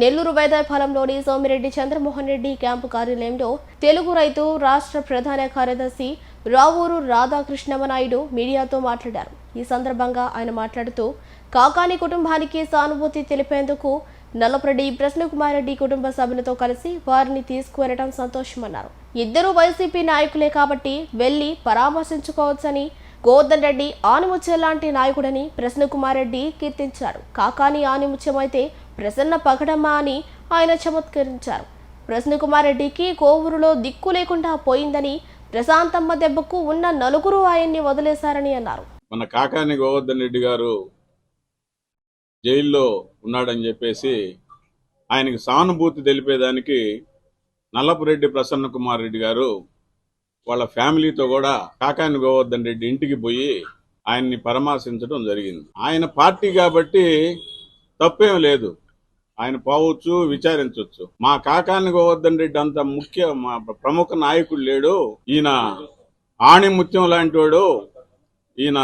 నెల్లూరు వేదాయపాలెంలోని సోమిరెడ్డి చంద్రమోహన్ రెడ్డి క్యాంపు కార్యాలయంలో తెలుగు రైతు రాష్ట్ర ప్రధాన కార్యదర్శి రావూరు రాధాకృష్ణమనాయుడు మీడియాతో మాట్లాడారు. ఈ సందర్భంగా ఆయన మాట్లాడుతూ కాకాని కుటుంబానికి సానుభూతి తెలిపేందుకు నల్లపరెడ్డి ప్రసన్నకుమార్ రెడ్డి కుటుంబ సభ్యులతో కలిసి వారిని తీసుకువెళ్ళడం సంతోషమన్నారు. ఇద్దరు వైసీపీ నాయకులే కాబట్టి వెళ్ళి పరామర్శించుకోవచ్చని గోవర్ధన్ రెడ్డి ఆనిముత్యం లాంటి నాయకుడని ప్రసన్నకుమార్ రెడ్డి కీర్తించారు. కాకాని ఆనిముత్యం అయితే ప్రసన్న పగడమా అని ఆయన చమత్కరించారు. ప్రసన్నకుమార్ రెడ్డికి కోవూరులో దిక్కు లేకుండా పోయిందని ప్రశాంతమ్మ దెబ్బకు ఉన్న నలుగురు ఆయన్ని వదిలేశారని అన్నారు. మన కాకాని గోవర్ధన్ రెడ్డి గారు జైల్లో ఉన్నాడని చెప్పేసి ఆయనకి సానుభూతి తెలిపేదానికి నల్లపురెడ్డి ప్రసన్న కుమార్ రెడ్డి గారు వాళ్ళ ఫ్యామిలీతో కూడా కాకాని గోవర్ధన్ రెడ్డి ఇంటికి పోయి ఆయన్ని పరామర్శించడం జరిగింది. ఆయన పార్టీ కాబట్టి తప్పేం లేదు. ఆయన పోవచ్చు విచారించవచ్చు మా కాకాని గోవర్ధన్ రెడ్డి అంత ముఖ్య మా ప్రముఖ నాయకుడు లేడు. ఈయన ఆణిముత్యం లాంటి వాడు ఈయన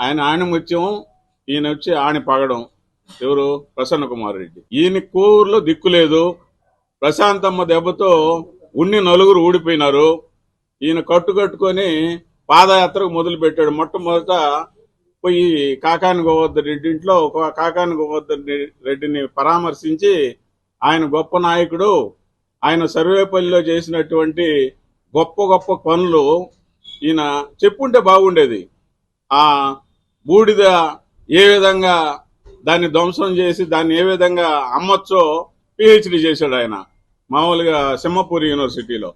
ఆయన ఆణిముత్యం ఈయన వచ్చి ఆణి పగడం. ఎవరు? ప్రసన్న కుమార్ రెడ్డి. ఈయన కూరులో దిక్కు లేదు. ప్రశాంతమ్మ దెబ్బతో ఉన్ని నలుగురు ఊడిపోయినారు. ఈయన కట్టుకట్టుకొని పాదయాత్రకు మొదలు పెట్టాడు మొట్టమొదట పోయి కాకాని గోవర్ధన్ రెడ్డి ఇంట్లో ఒక కాకాని గోవర్ధన్ రెడ్డిని పరామర్శించి ఆయన గొప్ప నాయకుడు ఆయన సర్వేపల్లిలో చేసినటువంటి గొప్ప గొప్ప పనులు ఈయన చెప్పుంటే బాగుండేది. ఆ బూడిద ఏ విధంగా దాన్ని ధ్వంసం చేసి దాన్ని ఏ విధంగా అమ్మొచ్చో పిహెచ్డి చేశాడు ఆయన మామూలుగా సింహపూర్ యూనివర్సిటీలో.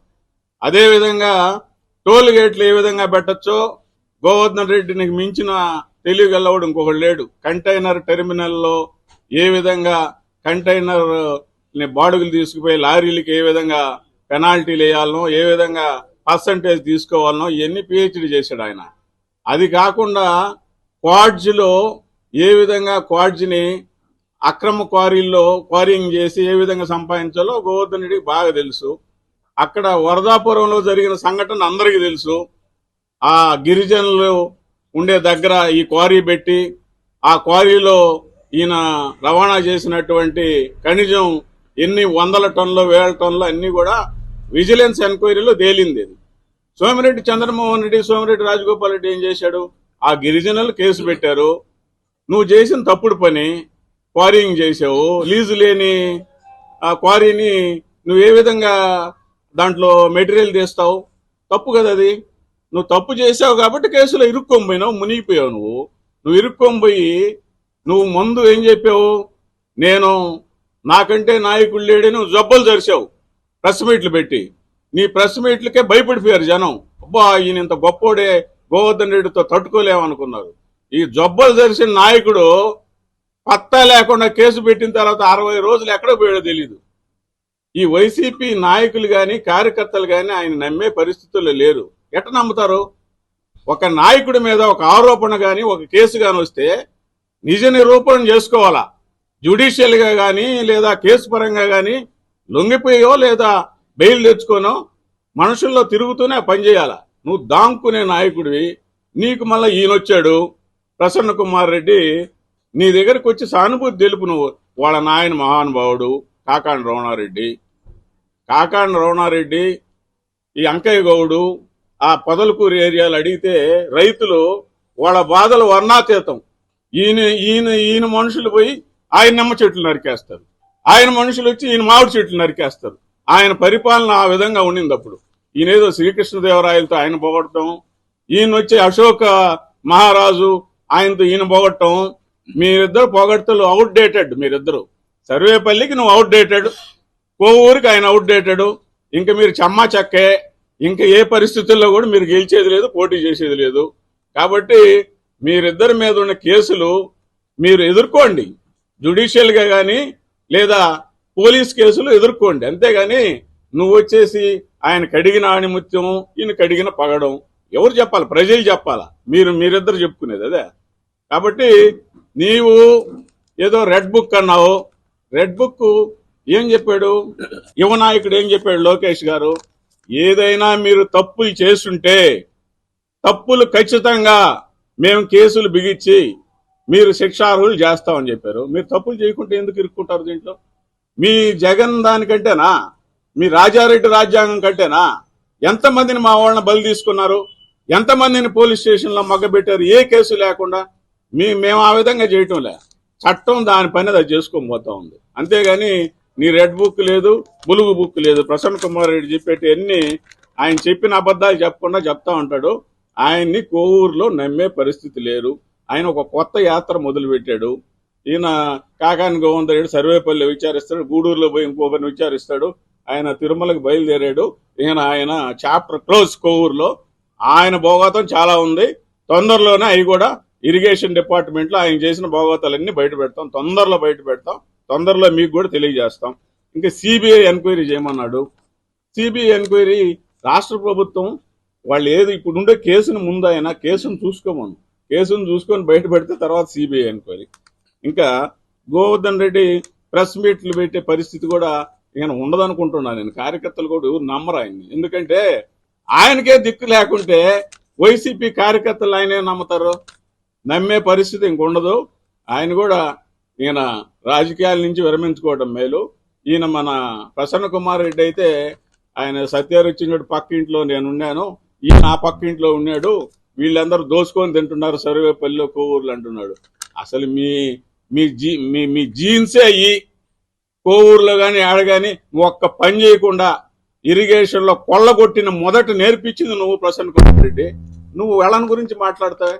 అదేవిధంగా టోల్ గేట్లు ఏ విధంగా పెట్టచ్చో గోవర్ధన్ రెడ్డిని మించిన తెలియగలవాడు ఇంకొకడు లేడు. కంటైనర్ టెర్మినల్లో ఏ విధంగా కంటైనర్ బాడుగులు తీసుకుపోయి లారీలకి ఏ విధంగా పెనాల్టీలు వేయాలనో ఏ విధంగా పర్సంటేజ్ తీసుకోవాలనో ఇవన్నీ పిహెచ్డి చేశాడు ఆయన. అది కాకుండా క్వాడ్జ్లో ఏ విధంగా క్వాడ్జ్ని అక్రమ క్వారీల్లో క్వారింగ్ చేసి ఏ విధంగా సంపాదించాలో గోవర్ధన్ రెడ్డికి బాగా తెలుసు. అక్కడ వరదాపురంలో జరిగిన సంఘటన అందరికీ తెలుసు. ఆ గిరిజనులు ఉండే దగ్గర ఈ క్వారీ పెట్టి ఆ క్వారీలో ఈయన రవాణా చేసినటువంటి ఖనిజం ఎన్ని వందల టన్నులు వేల టన్నులు అన్ని కూడా విజిలెన్స్ ఎంక్వైరీలో తేలింది ఇది సోమిరెడ్డి చంద్రమోహన్ రెడ్డి సోమిరెడ్డి రాజగోపాల్ రెడ్డి ఏం చేశాడు? ఆ గిరిజనులు కేసు పెట్టారు. నువ్వు చేసిన తప్పుడు పని క్వారీయింగ్ చేసావు లీజు లేని ఆ క్వారీని నువ్వు ఏ విధంగా దాంట్లో మెటీరియల్ తీస్తావు? తప్పు కదా అది. నువ్వు తప్పు చేసావు కాబట్టి కేసులో ఇరుక్కొని పోయినావు మునిగిపోయావు నువ్వు. నువ్వు ఇరుక్కొని పోయి నువ్వు ముందు ఏం చెప్పావు? నేను నాకంటే నాయకుడు లేడని నువ్వు జబ్బలు జరిసావు ప్రెస్ మీట్లు పెట్టి. నీ ప్రెస్ మీట్లకే భయపడిపోయారు జనం. అబ్బా ఈయన ఇంత గొప్పోడే గోవర్ధన్ రెడ్డితో తట్టుకోలేమనుకున్నారు. ఈ జబ్బలు జరిసిన నాయకుడు పత్తా లేకుండా కేసు పెట్టిన తర్వాత అరవై రోజులు ఎక్కడ పోయాడో తెలియదు ఈ వైసీపీ నాయకులు కానీ కార్యకర్తలు కానీ ఆయన నమ్మే పరిస్థితుల్లో లేరు. ఎట్ట నమ్ముతారు? ఒక నాయకుడి మీద ఒక ఆరోపణ కానీ ఒక కేసు కానీ వస్తే నిజ నిరూపణ చేసుకోవాలా? జ్యుడిషియల్గా కానీ లేదా కేసు పరంగా కానీ లొంగిపోయో లేదా బెయిల్ తెచ్చుకోనో మనుషుల్లో తిరుగుతూనే పనిచేయాలా నువ్వు దాంకునే నాయకుడివి నీకు మళ్ళీ ఈయనొచ్చాడు ప్రసన్న కుమార్ రెడ్డి నీ దగ్గరకు వచ్చి సానుభూతి తెలుపు నువ్వు. వాళ్ళ నాయన మహానుభావుడు కాకాండ రమణారెడ్డి. కాకాండ రమణారెడ్డి ఈ అంకయ్య గౌడు ఆ పొదలకూరు ఏరియాలు అడిగితే రైతులు వాళ్ళ బాధలు వర్ణాతీతం. ఈయన ఈయన ఈయన మనుషులు పోయి ఆయన నిమ్మ చెట్లు నరికేస్తారు. ఆయన మనుషులు వచ్చి ఈయన మామిడి చెట్లు నరికేస్తారు. ఆయన పరిపాలన ఆ విధంగా ఉండింది అప్పుడు. ఈయన ఏదో శ్రీకృష్ణదేవరాయలతో ఆయన పొగడటం ఈయన వచ్చి అశోక మహారాజు ఆయనతో ఈయన పొగడటం మీరిద్దరు పొగడతలు అవుట్ డేటెడ్ మీరిద్దరు. సర్వేపల్లికి నువ్వు అవుట్ డేటెడ్ కోవూరికి ఆయన అవుట్డేటెడ్ ఇంకా మీరు చెమ్మా చెక్కే. ఇంకా ఏ పరిస్థితుల్లో కూడా మీరు గెలిచేది లేదు పోటీ చేసేది లేదు. కాబట్టి మీరిద్దరి మీద ఉన్న కేసులు మీరు ఎదుర్కోండి. జుడిషియల్గా కానీ లేదా పోలీస్ కేసులు ఎదుర్కోండి. అంతేగాని నువ్వు వచ్చేసి ఆయన కడిగిన ఆణిముత్యం ఈయన కడిగిన పగడం ఎవరు చెప్పాలి? ప్రజలు చెప్పాలా? మీరు మీరిద్దరు చెప్పుకునేది అదే. కాబట్టి నీవు ఏదో రెడ్ బుక్ అన్నావు. రెడ్ బుక్ ఏం చెప్పాడు? యువ నాయకుడు ఏం చెప్పాడు? లోకేష్ గారు? ఏదైనా మీరు తప్పులు చేస్తుంటే తప్పులు ఖచ్చితంగా మేము కేసులు బిగించి మీరు శిక్షార్హులు చేస్తామని చెప్పారు. మీరు తప్పులు చేయకుంటే ఎందుకు ఇరుక్కుంటారు దీంట్లో? మీ జగన్ దానికంటేనా మీ రాజారెడ్డి రాజ్యాంగం కంటేనా? ఎంతమందిని మా వాళ్ళని బలి తీసుకున్నారు? ఎంతమందిని పోలీస్ స్టేషన్లో మగ్గబెట్టారు? ఏ కేసు లేకుండా? మీ మేము ఆ విధంగా చేయటం లే. చట్టం దాని పని అది చేసుకోబోతా ఉంది. అంతేగాని నీ రెడ్ బుక్ లేదు బులుగు బుక్ లేదు. ప్రసన్న కుమార్ రెడ్డి చెప్పేటి అన్ని ఆయన చెప్పిన అబద్ధాలు చెప్పకుండా చెప్తా ఉంటాడు. ఆయన్ని కోవూరులో నమ్మే పరిస్థితి లేరు ఆయన ఒక కొత్త యాత్ర మొదలుపెట్టాడు. ఈయన కాకాని గోవింద రెడ్డి సర్వేపల్లి విచారిస్తాడు. గూడూరులో పోయి ఇంకొకరిని విచారిస్తాడు. ఆయన తిరుమలకు బయలుదేరాడు. ఈయన ఆయన చాప్టర్ క్లోజ్ కోవూరులో. ఆయన భోగాతం చాలా ఉంది. తొందరలోనే అవి కూడా ఇరిగేషన్ డిపార్ట్మెంట్లో ఆయన చేసిన భోగాతాలన్నీ బయట పెడతాం తొందరలో బయట పెడతాం తొందరలో మీకు కూడా తెలియజేస్తాం. ఇంకా సిబిఐ ఎంక్వైరీ చేయమన్నాడు. సిబిఐ ఎంక్వైరీ రాష్ట్ర ప్రభుత్వం వాళ్ళు ఏది ఇప్పుడు ఉండే కేసును ముందు అయినా కేసును చూసుకోమను. కేసును చూసుకొని బయట పెడితే తర్వాత సిబిఐ ఎంక్వైరీ. ఇంకా గోవర్ధన్ రెడ్డి ప్రెస్ మీట్లు పెట్టే పరిస్థితి కూడా ఇక ఉండదనుకుంటున్నాను నేను. కార్యకర్తలు కూడా నమ్మరు ఆయన్ని. ఎందుకంటే ఆయనకే దిక్కు లేకుంటే వైసీపీ కార్యకర్తలు ఆయనే నమ్ముతారు. నమ్మే పరిస్థితి ఇంకుండదు. ఆయన కూడా ఈయన రాజకీయాల నుంచి విరమించుకోవడం మేలు. ఈయన మన ప్రసన్న కుమార్ రెడ్డి అయితే ఆయన సత్యారుచ్చినట్టు పక్క ఇంట్లో నేను ఉన్నాను ఈయన ఆ పక్క ఇంట్లో ఉన్నాడు. వీళ్ళందరూ దోసుకొని తింటున్నారు సర్వేపల్లిలో కోవూర్లు అంటున్నాడు. అసలు మీ మీ జీ మీ మీ జీన్సే అయ్యి కోవూరులో కానీ ఆడ కానీ ఒక్క పని చేయకుండా ఇరిగేషన్లో కొల్లగొట్టిన మొదట నేర్పించింది నువ్వు ప్రసన్న కుమార్ రెడ్డి. నువ్వు వెళ్ళని గురించి మాట్లాడతావే?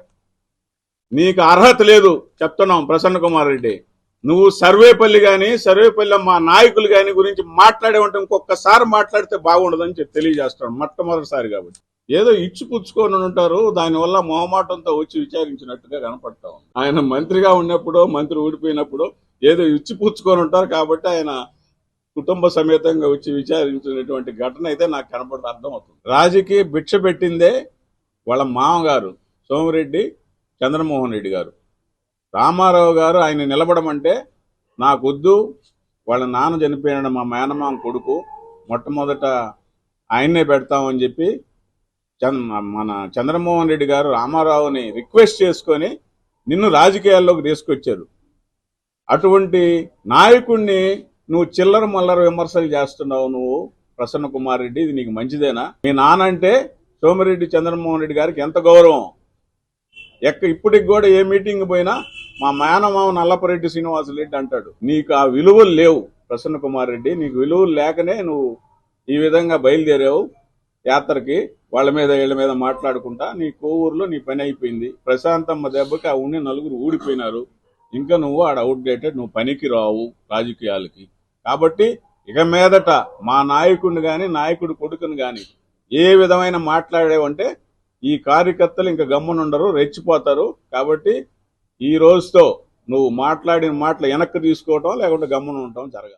నీకు అర్హత లేదు చెప్తున్నాం ప్రసన్న కుమార్ రెడ్డి. నువ్వు సర్వేపల్లి కానీ సర్వేపల్లి మా నాయకులు కాని గురించి మాట్లాడే ఉంటే ఇంకొకసారి మాట్లాడితే బాగుండదని చెప్పి తెలియజేస్తాను మొట్టమొదటిసారి కాబట్టి. ఏదో ఇచ్చిపుచ్చుకొని ఉంటారు దానివల్ల మొహమాటంతో వచ్చి విచారించినట్టుగా కనపడతాం ఆయన మంత్రిగా ఉన్నప్పుడు మంత్రి ఊడిపోయినప్పుడు ఏదో ఇచ్చిపుచ్చుకొని ఉంటారు కాబట్టి ఆయన కుటుంబ సమేతంగా వచ్చి విచారించినటువంటి ఘటన అయితే నాకు కనపడతా అర్థమవుతుంది. రాజకీయ భిక్ష పెట్టిందే వాళ్ళ మామగారు సోమిరెడ్డి చంద్రమోహన్ రెడ్డి గారు. రామారావు గారు ఆయన నిలబడమంటే నాకొద్దు వాళ్ళ నాన్న చనిపోయిన మా మేనమామ కొడుకు మొట్టమొదట ఆయన్నే పెడతామని చెప్పి చంద్ మన చంద్రమోహన్ రెడ్డి గారు రామారావుని రిక్వెస్ట్ చేసుకొని నిన్ను రాజకీయాల్లోకి తీసుకొచ్చారు. అటువంటి నాయకుణ్ణి నువ్వు చిల్లర మల్లర విమర్శలు చేస్తున్నావు నువ్వు ప్రసన్న కుమార్ రెడ్డి ఇది నీకు మంచిదేనా? మీ నాన్న అంటే సోమిరెడ్డి చంద్రమోహన్ రెడ్డి గారికి ఎంత గౌరవం? ఎక్క ఇప్పటికి కూడా ఏ మీటింగ్ పోయినా మా మేనమావ నల్లపరెడ్డి శ్రీనివాసరెడ్డి అంటాడు నీకు ఆ విలువలు లేవు. ప్రసన్న కుమార్ రెడ్డి నీకు విలువలు లేకనే నువ్వు ఈ విధంగా బయలుదేరావు యాత్రకి. వాళ్ళ మీద వీళ్ళ మీద మాట్లాడుకుంటా నీ కోవూరులో నీ పని అయిపోయింది. ప్రశాంతమ్మ దెబ్బకి ఆ ఉండి నలుగురు ఊడిపోయినారు. ఇంకా నువ్వు ఆడ అవుట్డేటెడ్ నువ్వు పనికి రావు రాజకీయాలకి. కాబట్టి ఇక మీదట మా నాయకుడిని కానీ నాయకుడి కొడుకుని కానీ ఏ విధమైన మాట్లాడేవంటే ఈ కార్యకర్తలు ఇంకా గమ్మునుండరు రెచ్చిపోతారు. కాబట్టి ఈ రోజుతో నువ్వు మాట్లాడిన మాటలు వెనక్కి తీసుకోవటం లేకుంటే గమ్మున ఉండటం జరగాలి